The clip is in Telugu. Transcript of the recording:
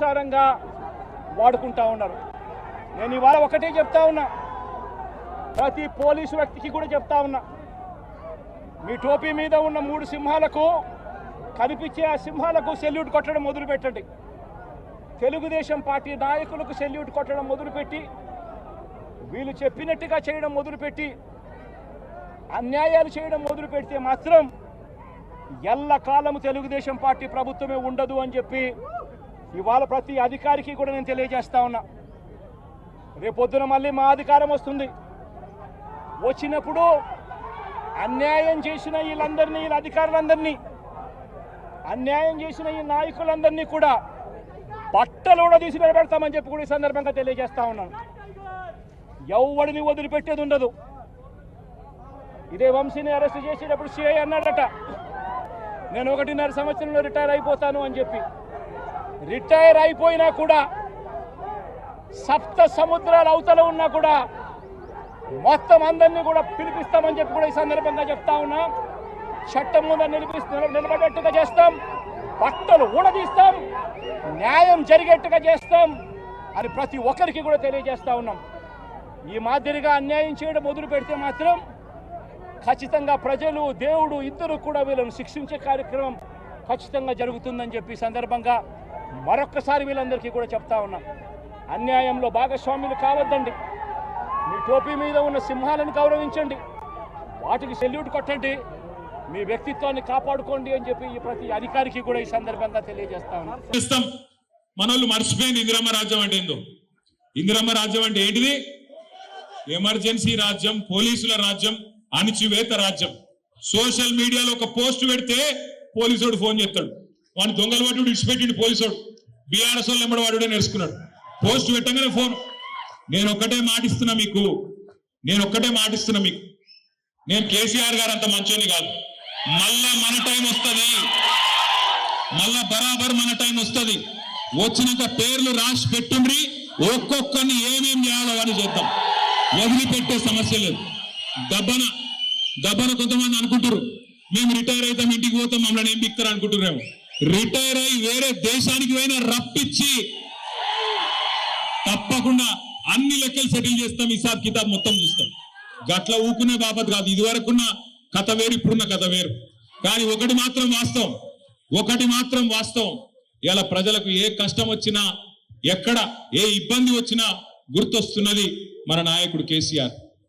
సారంగా వాడుకుంటా ఉన్నారు. నేను ఇవాళ ఒకటే చెప్తా ఉన్నా. ప్రతి పోలీసు వ్యక్తికి కూడా చెప్తా ఉన్నా. మీ టోపీ మీద ఉన్న మూడు సింహాలకు కనిపించే ఆ సింహాలకు సెల్యూట్ కొట్టడం మొదలు పెట్టండి తెలుగుదేశం పార్టీ నాయకులకు సెల్యూట్ కొట్టడం మొదలుపెట్టి వీళ్ళు చెప్పినట్టుగా చేయడం మొదలుపెట్టి అన్యాయాలు చేయడం మొదలు పెడితే మాత్రం ఎల్లకాలము తెలుగుదేశం పార్టీ ప్రభుత్వమే ఉండదు అని చెప్పి ఇవాళ ప్రతి అధికారికి కూడా నేను తెలియజేస్తా ఉన్నా. రేపొద్దున మళ్ళీ మా అధికారం వస్తుంది. వచ్చినప్పుడు అన్యాయం చేసిన వీళ్ళందరినీ వీళ్ళ అధికారులందరినీ అన్యాయం చేసిన ఈ నాయకులందరినీ కూడా బట్టలు కూడా తీసి నిలబెడతామని చెప్పి కూడా ఈ సందర్భంగా తెలియజేస్తా ఉన్నాను. ఎవడిని వదిలిపెట్టేది ఉండదు. ఇదే వంశీని అరెస్ట్ చేసేటప్పుడు సిఐ అన్నాడట నేను ఒకటిన్నర సంవత్సరంలో రిటైర్ అయిపోతాను అని చెప్పి. రిటైర్ అయిపోయినా కూడా సప్త సముద్రాల అవతల ఉన్నా కూడా మొత్తం అందరినీ కూడా పిలిపిస్తామని చెప్పి కూడా ఈ సందర్భంగా చెప్తా ఉన్నా. చట్టం ముందు నిలిపిస్తు నిలబడేట్టుగా చేస్తాం. బట్టలు ఊడదీస్తాం. న్యాయం జరిగేట్టుగా చేస్తాం అని ప్రతి ఒక్కరికి కూడా తెలియజేస్తా ఉన్నాం. ఈ మాదిరిగా అన్యాయం చేయడం మొదలు పెడితే మాత్రం ఖచ్చితంగా ప్రజలు దేవుడు ఇద్దరు కూడా వీళ్ళను శిక్షించే కార్యక్రమం ఖచ్చితంగా జరుగుతుందని చెప్పి సందర్భంగా మరొక్కసారి వీళ్ళందరికీ కూడా చెప్తా ఉన్నా అన్యాయంలో భాగస్వాములు కావద్దండి. మీ టోపీ మీద ఉన్న సింహాలను గౌరవించండి. వాటికి సెల్యూట్ కొట్టండి. మీ వ్యక్తిత్వాన్ని కాపాడుకోండి అని చెప్పి ఈ ప్రతి అధికారికి కూడా ఈ సందర్భంగా తెలియజేస్తా ఉన్నా. మనల్ని మనోళ్ళు మర్చిపోయింది ఇందిరమ్మ రాజ్యం అంటే ఏందో? ఇందిరమ్మ రాజ్యం అంటే ఏంటిది? ఎమర్జెన్సీ రాజ్యం పోలీసుల రాజ్యం అణిచివేత రాజ్యం. సోషల్ మీడియాలో ఒక పోస్ట్ పెడితే పోలీసుడు ఫోన్ చేస్తాడు. వాడిని దొంగలు పట్టి ఇడిచిపెట్టిండు పోలీసుడు. బీఆర్ఎస్ వాళ్ళు ఎంబడి వాడు నేర్చుకున్నాడు. పోస్ట్ పెట్టగానే ఫోన్. నేను ఒక్కటే మాటిస్తున్నా మీకు. నేను ఒక్కటే మాటిస్తున్నా మీకు. నేను కేసీఆర్ గారు అంత మంచోని కాదు. మళ్ళా మన టైం వస్తుంది. మళ్ళా బరాబర్ మన టైం వస్తుంది. వచ్చినాక పేర్లు రాసి పెట్టుండ్రి. ఒక్కొక్కరిని ఏమేం చేయాలో అని చేద్దాం. వదిలిపెట్టే సమస్య లేదు. దబ్బన దబ్బన కొంతమంది అనుకుంటారు. మేము రిటైర్ అవుతాం ఇంటికి పోతాం మమ్మల్ని ఏం బిక్కరు అనుకుంటున్నాము రిటైర్ అయి వేరే దేశానికి పోయినా రప్పించి తప్పకుండా అన్ని లెక్కలు సెటిల్ చేస్తాం. ఈసారి కితాబ్ మొత్తం చూస్తాం. గట్ల ఊకునే బాబత్ కాదు. ఇదివరకున్న కథ వేరు ఇప్పుడున్న కథ వేరు. కానీ ఒకటి మాత్రం వాస్తవం. ఒకటి మాత్రం వాస్తవం. ఇలా ప్రజలకు ఏ కష్టం వచ్చినా ఎక్కడ ఏ ఇబ్బంది వచ్చినా గుర్తొస్తున్నది మన నాయకుడు కేసీఆర్.